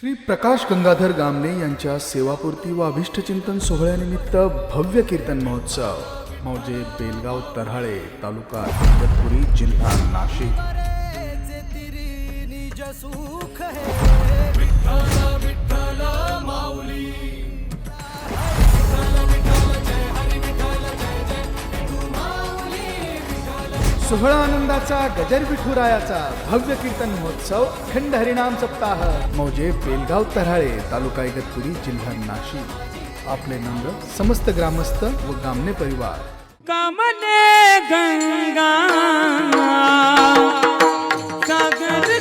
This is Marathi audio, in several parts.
श्री प्रकाश गंगाधर गामणे यांच्या सेवापूर्ती व अभिष्टचिंतन सोहळ्यानिमित्त भव्य कीर्तन महोत्सव. मौजे बेलगाव तऱ्हाळे तालुका इगतपुरी जिल्हा नाशिक. सोहळा आनंदाचा गजर विठुरायाचा भव्य कीर्तन महोत्सव अखंड हरिणाम सप्ताह. मौजे बेलगाव तराळे तालुका इगतपुरी जिल्हा नाशिक. आपले नंद समस्त ग्रामस्थ व गामने परिवार. कामने गंगा सागर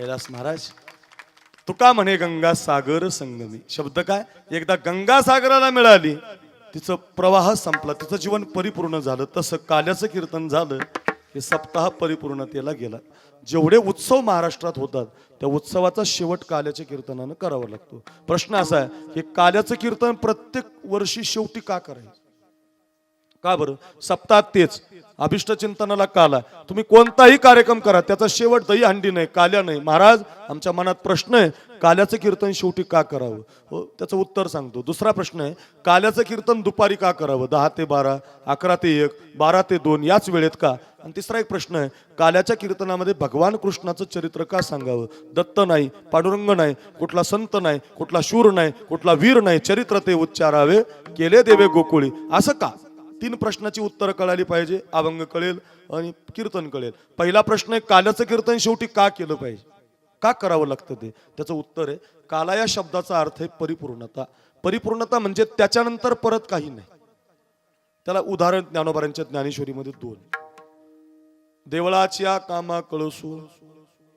कैलास महाराज. तुका म्हणे गंगा सागर संगमी. शब्द काय? एकदा गंगा सागराला मिळाली. तिचं प्रवाह संपला. तिचं जीवन परिपूर्ण झालं. तसं काल्याचं कीर्तन झालं. हे सप्ताह परिपूर्णतेला गेला. जेवढे उत्सव महाराष्ट्रात होतात त्या उत्सवाचा शेवट काल्याच्या कीर्तनानं करावा लागतो. प्रश्न असा आहे की काल्याचं कीर्तन प्रत्येक वर्षी शेवटी का करायचं? का बरं? सप्ताहात तेच. अभिष्ट चिंतनाला आहे तुम्ही कोणताही कार्यक्रम करा त्याचा शेवट दही हंडी नाही काल्या नाही. महाराज आमच्या मनात प्रश्न आहे काल्याचं कीर्तन शेवटी का करावं? हो त्याचं उत्तर सांगतो. दुसरा प्रश्न आहे काल्याचं कीर्तन दुपारी का करावं? दहा ते बारा अकरा ते एक बारा ते दोन याच वेळेत का? आणि तिसरा एक प्रश्न आहे काल्याच्या कीर्तनामध्ये भगवान कृष्णाचं चरित्र का सांगावं? दत्त नाही पांडुरंग नाही कुठला संत नाही कुठला शूर नाही कुठला वीर नाही चरित्र ते उच्चारावे केले देवे गोकुळी. असं का? तीन प्रश्नाची उत्तरं कळाली पाहिजे अभंग कळेल आणि कीर्तन कळेल. पहिला प्रश्न आहे कालाचं कीर्तन शेवटी का केलं पाहिजे? का करावं लागतं ते? त्याचं उत्तर आहे काला या शब्दाचा अर्थ आहे परिपूर्णता. परिपूर्णता म्हणजे त्याच्यानंतर परत काही नाही. त्याला उदाहरण ज्ञानोबारांच्या ज्ञानेश्वरीमध्ये दोन. देवळाच्या कामा कळसू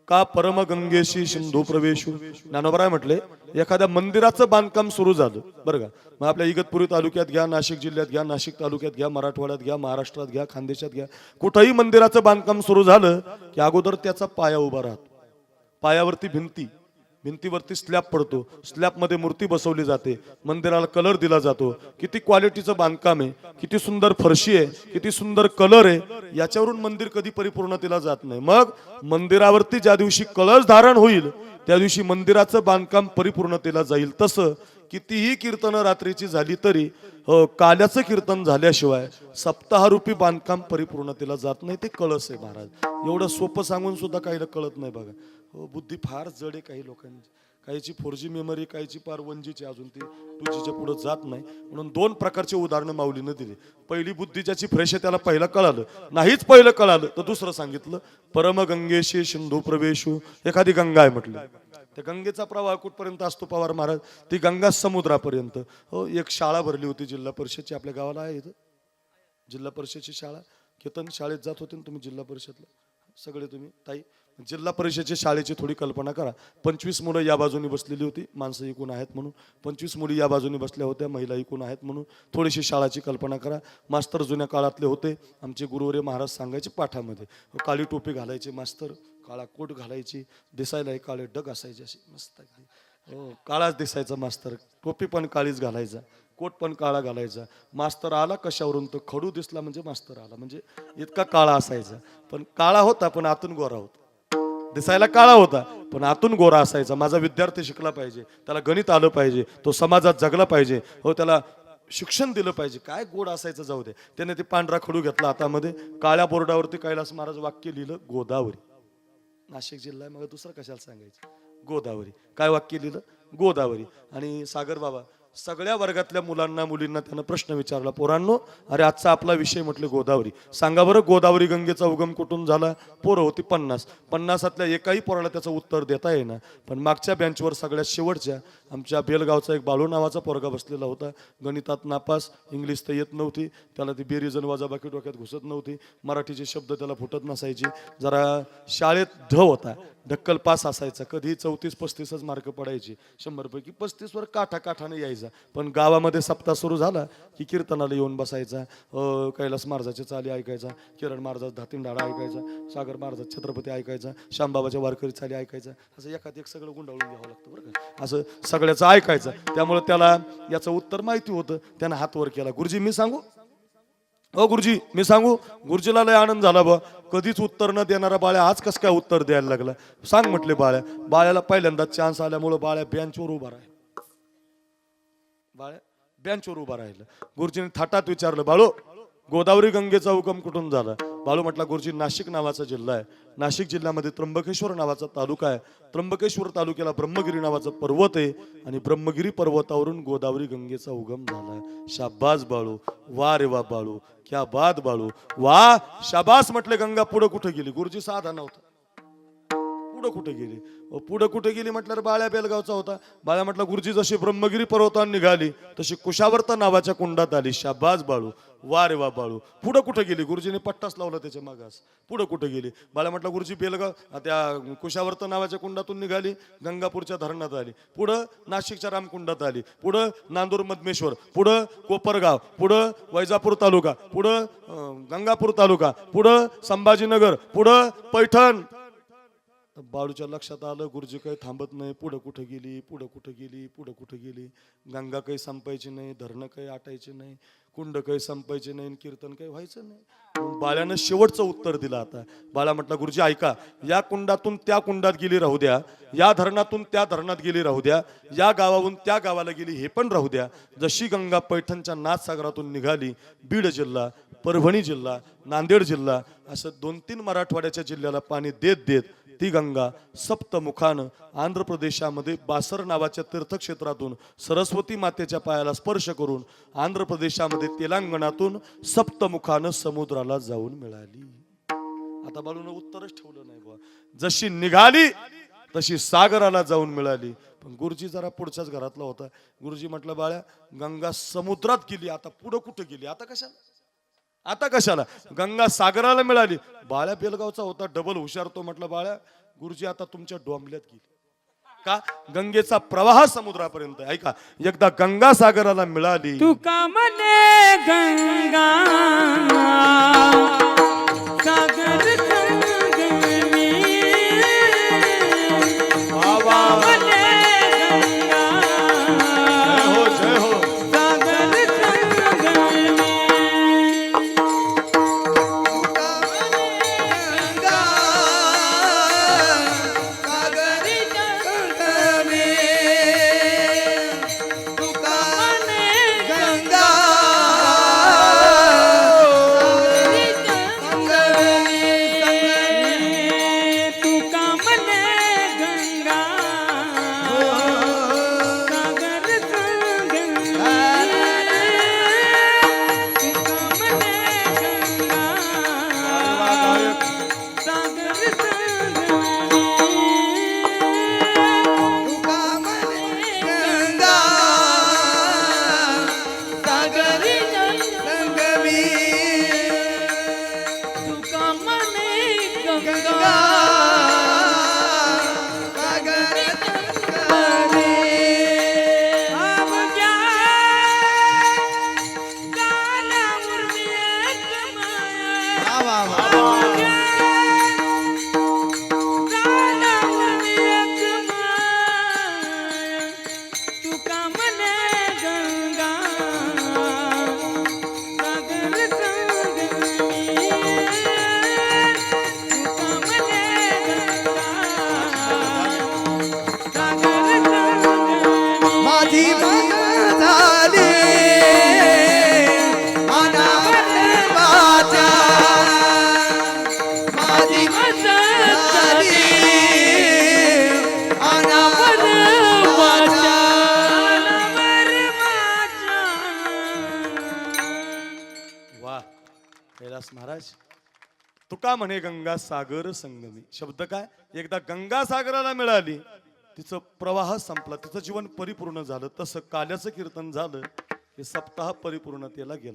का परमगंगेशी सिंधू प्रवेशू? ज्ञानोबराय म्हटले एखाद्या मंदिराचं बांधकाम सुरू झालं. बरं का? मग आपल्या इगतपुरी तालुक्यात घ्या नाशिक जिल्ह्यात घ्या नाशिक तालुक्यात घ्या मराठवाड्यात घ्या महाराष्ट्रात घ्या खानदेशात घ्या. कुठंही मंदिराचं बांधकाम सुरू झालं की अगोदर त्याचा पाया उभा राहतो. पायावरती भिंती. भिंतीवरती स्लॅब पडतो. स्लॅबमध्ये मूर्ती बसवली जाते. मंदिराला कलर दिला जातो. किती क्वालिटीचं बांधकाम आहे. किती सुंदर फरशी आहे. किती सुंदर कलर आहे. याच्यावरून मंदिर कधी परिपूर्णतेला जात नाही. मग मंदिरावरती ज्या दिवशी कलर धारण होईल त्या दिवशी मंदिराचं बांधकाम परिपूर्णतेला जाईल. तसं कितीही कीर्तनं रात्रीची झाली तरी हो, काल्याचं कीर्तन झाल्याशिवाय सप्ताहरूपी बांधकाम परिपूर्णतेला जात नाही. ते कळस आहे महाराज. एवढं सोपं सांगून सुद्धा काहीला कळत नाही बघा. बुद्धी फार जड आहे काही लोकांची. काहीची फोर जी मेमरी काहीची पार वन जीची अजून ती टू जीच्या पुढे जात नाही. म्हणून दोन प्रकारचे उदाहरणं माऊलीनं दिली. पहिली बुद्धी ज्याची फ्रेश आहे त्याला पहिलं कळालं. नाहीच पहिलं कळालं तर दुसरं सांगितलं परमगंगेशी सिंधू प्रवेशू. एखादी गंगा आहे म्हटलं. त्या गंगेचा प्रवाह कुठपर्यंत असतो पवार महाराज? ती गंगा समुद्रापर्यंत. हो एक शाळा भरली होती जिल्हा परिषदची. आपल्या गावाला आहे इथं. जिल्हा परिषदची शाळा. केतन शाळेत जात होते ना तुम्ही जिल्हा परिषदला? सगळे तुम्ही. ताई जिल्हा परिषदेच्या शाळेची थोडी कल्पना करा. पंचवीस मुलं या बाजूनी बसलेली होती. माणसं एकूण आहेत म्हणून. पंचवीस मुली या बाजूनी बसल्या होत्या. महिला एकूण आहेत म्हणून. थोडीशी शाळाची कल्पना करा. मास्तर जुन्या काळातले होते. आमचे गुरुवरे महाराज सांगायचे पाठामध्ये. काळी टोपी घालायचे मास्तर काळा कोट घालायची दिसायला काळे डग असायचे असे. मस्त हो काळाच दिसायचा मास्तर. टोपी पण काळीच घालायचा. कोट पण काळा घालायचा. मास्तर आला कशावरून? तो खडू दिसला म्हणजे मास्तर आला. म्हणजे इतका काळा असायचा. पण काळा होता पण आतून गोरा होता. दिसायला काळा होता पण आतून गोरा असायचा. माझा विद्यार्थी शिकला पाहिजे त्याला गणित आलं पाहिजे तो समाजात जगला पाहिजे हो त्याला शिक्षण दिलं पाहिजे. काय गोड असायचं जाऊ दे. त्याने ते पांढरा खडू घेतला हातामध्ये काळ्या बोर्डावरती कैलास महाराज वाक्य लिहिलं गोदावरी. नाशिक जिल्हा आहे मग दुसरं कशाला सांगायचं? गोदावरी. काय वाक्य लिहिलं? गोदावरी. आणि सागर बाबा सगळ्या वर्गातल्या मुलांना मुलींना त्यानं प्रश्न विचारला पोरांनो अरे आजचा आपला विषय म्हटलं गोदावरी. सांगा बरं गोदावरी गंगेचा उगम कुठून झाला? पोरं होती पन्नास. पन्नासातल्या एकाही पोराला त्याचं उत्तर देता येईना. पण मागच्या बेंचवर सगळ्यात शेवटच्या आमच्या बेलगावचा एक बाळू नावाचा पोरगा बसलेला होता. गणितात नापास इंग्लिश तर येत नव्हती. त्याला ती बेरीजन वाजाबाकी डोक्यात घुसत नव्हती. मराठीचे शब्द त्याला फुटत नसायची. जरा शाळेत ध होता. ढक्कल पास असायचा. कधी चौतीस पस्तीसच मार्क पडायचे. शंभरपैकी पस्तीसवर काठा काठाने यायचा. पण गावामध्ये सप्ताह सुरू झाला की कीर्तनाला येऊन बसायचा. कैलास महाराजाचे चाली ऐकायचा. किरण महाराजाचा धातींडाळा ऐकायचा. सागर महाराजाचा छत्रपती ऐकायचा. श्यामबाबाच्या वारकरी चाली ऐकायचा. असं एखाद एक सगळं गुंडाळून घ्यावं लागतं बरं का? असं सगळं सगळ्याचं ऐकायचं. त्यामुळे त्याला याचं उत्तर माहिती होतं. त्यानं हात वर केला. गुरुजी मी सांगू? अ गुरुजी मी सांगू? गुरुजीला लय आनंद झाला बा कधीच उत्तर न देणारा बाळ्या आज कसं काय उत्तर द्यायला लागला? सांग म्हटले बाळ्या. बाळ्याला पहिल्यांदा चान्स आल्यामुळं बाळ्या बँचवर उभा राहिला. बाळ्या बँचवर उभा राहिलं. गुरुजीने थाटात विचारलं बाळू गोदावरी गंगेचा उगम कुठून झाला? बाळू म्हटला गुरुजी नाशिक नावाचा जिल्हा आहे. नाशिक जिल्ह्यामध्ये त्र्यंबकेश्वर नावाचा तालुका आहे. त्र्यंबकेश्वर तालुक्याला ब्रह्मगिरी नावाचा पर्वत आहे आणि ब्रह्मगिरी पर्वतावरून गोदावरी गंगेचा उगम झाला शाबास बाळू. वा रे वा बाळू. क्या बाद बाळू. वा शाबास म्हटले गंगा पुढे कुठे गेली? गुरुजी साधा नव्हता. पुढं कुठे गेली? पुढं कुठे गेली म्हटल्यावर बाळ्या बेलगावचा होता. बाळ्या म्हटलं गुरुजी जशी ब्रह्मगिरी पर्वतावर निघाली तशी कुशावर्त नावाच्या कुंडात आली. शाबाज बाळू. वा रे वा बाळू. पुढं कुठे गेली? गुरुजीने पट्टाच लावला त्याच्या मागास. पुढं कुठे गेली? बाळ्या म्हटलं गुरुजी बेलगाव त्या कुशावर्त नावाच्या कुंडातून निघाली गंगापूरच्या धरणात आली. पुढं नाशिकच्या रामकुंडात आली. पुढं नांदूर मधमेश्वर. पुढं कोपरगाव. पुढं वैजापूर तालुका. पुढं गंगापूर तालुका. पुढं संभाजीनगर. पुढं पैठण. बाळूच्या लक्षात आलं गुरुजी काही थांबत नाही पुढं कुठं गेली पुढं कुठं गेली पुढं कुठं गेली गंगा काही संपायची नाही धरणं काही आटायची नाही. कुंड काही संपायचे नाही कीर्तन काही व्हायचं नाही. बाळ्यानं शेवटचं उत्तर दिलं आता. बाळा म्हटलं गुरुजी ऐका या कुंडातून त्या कुंडात गेली राहू द्या. या धरणातून त्या धरणात गेली राहू द्या. या गावाहून त्या गावाला गेली हे पण राहू द्या. जशी गंगा पैठणच्या नाथसागरातून निघाली बीड जिल्हा परभणी जिल्हा नांदेड जिल्हा असं दोन तीन मराठवाड्याच्या जिल्ह्याला पाणी देत देत ती गंगा सप्तमुखानं आंध्र प्रदेशामध्ये बासर नावाच्या तीर्थक्षेत्रातून सरस्वती मातेच्या पायाला स्पर्श करून आंध्र प्रदेशामध्ये तेलंगणातून सप्तमुखानं समुद्राला जाऊन मिळाली. आता बाळून उत्तरच ठेवलं नाही बुवा. जशी निघाली तशी सागराला जाऊन मिळाली. पण गुरुजी जरा पुढच्याच घरातला होता. गुरुजी म्हटलं बाळ्या गंगा समुद्रात गेली आता पुढं कुठं गेली? आता कशाला? आता कशाला? गंगा सागराला मिळाली. बाळ्या बेलगावचा होता डबल हुशार तो म्हटलं बाळ्या गुरुजी आता तुमच्या डोंबल्यात गेली. का गंगेचा प्रवाह समुद्रापर्यंत ऐका एकदा गंगा सागराला मिळाली तुका मने गंगा? सागर महाराज तुका म्हणे गंगा सागर संगमी. शब्द काय? एकदा गंगा सागराला मिळाली तिचं प्रवाह संपला तिचं जीवन परिपूर्ण झालं तसं काल्याचं कीर्तन झालं हे सप्ताह परिपूर्णतेला गेलं.